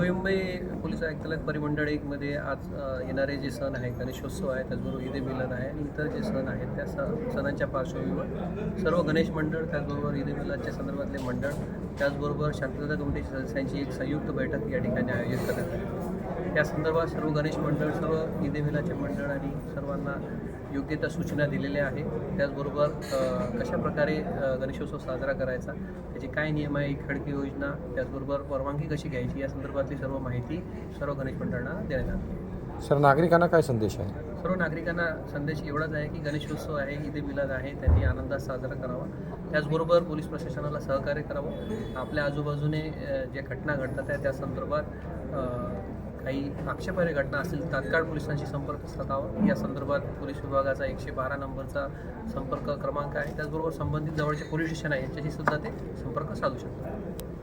Navi Mumbai police आयुक्तालय परिमंडळ एकमध्ये आज येणारे जे सण आहे गणेशोत्सव आहे त्याचबरोबर ईद मिलन आहे आणि इतर जे सण आहेत त्या स सणांच्या पार्श्वभूमीवर सर्व गणेश मंडळ त्याचबरोबर ईद मिलनच्या संदर्भातले मंडळ त्याचबरोबर शांतता कमिटीच्या सदस्यांची एक संयुक्त बैठक या ठिकाणी आयोजित करण्यात आली. या संदर्भात सर्व गणेश मंडळ सर्व ईद ए मिलादचे मंडळ आणि सर्वांना योग्य त्या सूचना दिलेल्या आहे त्याचबरोबर कशा प्रकारे गणेशोत्सव साजरा करायचा त्याची काय नियम आहे खडकी योजना त्याचबरोबर परवानगी कशी घ्यायची या संदर्भातली सर्व माहिती सर्व गणेश मंडळांना देण्यात आली आहे. सर नागरिकांना काय संदेश आहे? सर्व नागरिकांना संदेश एवढाच आहे की गणेशोत्सव आहे ईद मिलाद आहे त्यांनी आनंदात साजरा करावा. त्याचबरोबर पोलीस प्रशासनाला सहकार्य करावं. आपल्या आजूबाजूने ज्या घटना घडतात आहे त्या संदर्भात काही आक्षेपार्ह घटना असतील तात्काळ पोलिसांशी संपर्क साधावा. या संदर्भात पोलीस विभागाचा एकशे बारा नंबरचा संपर्क क्रमांक आहे. त्याचबरोबर संबंधित जवळचे पोलीस स्टेशन आहे यांच्याशी सुद्धा ते संपर्क साधू शकतात.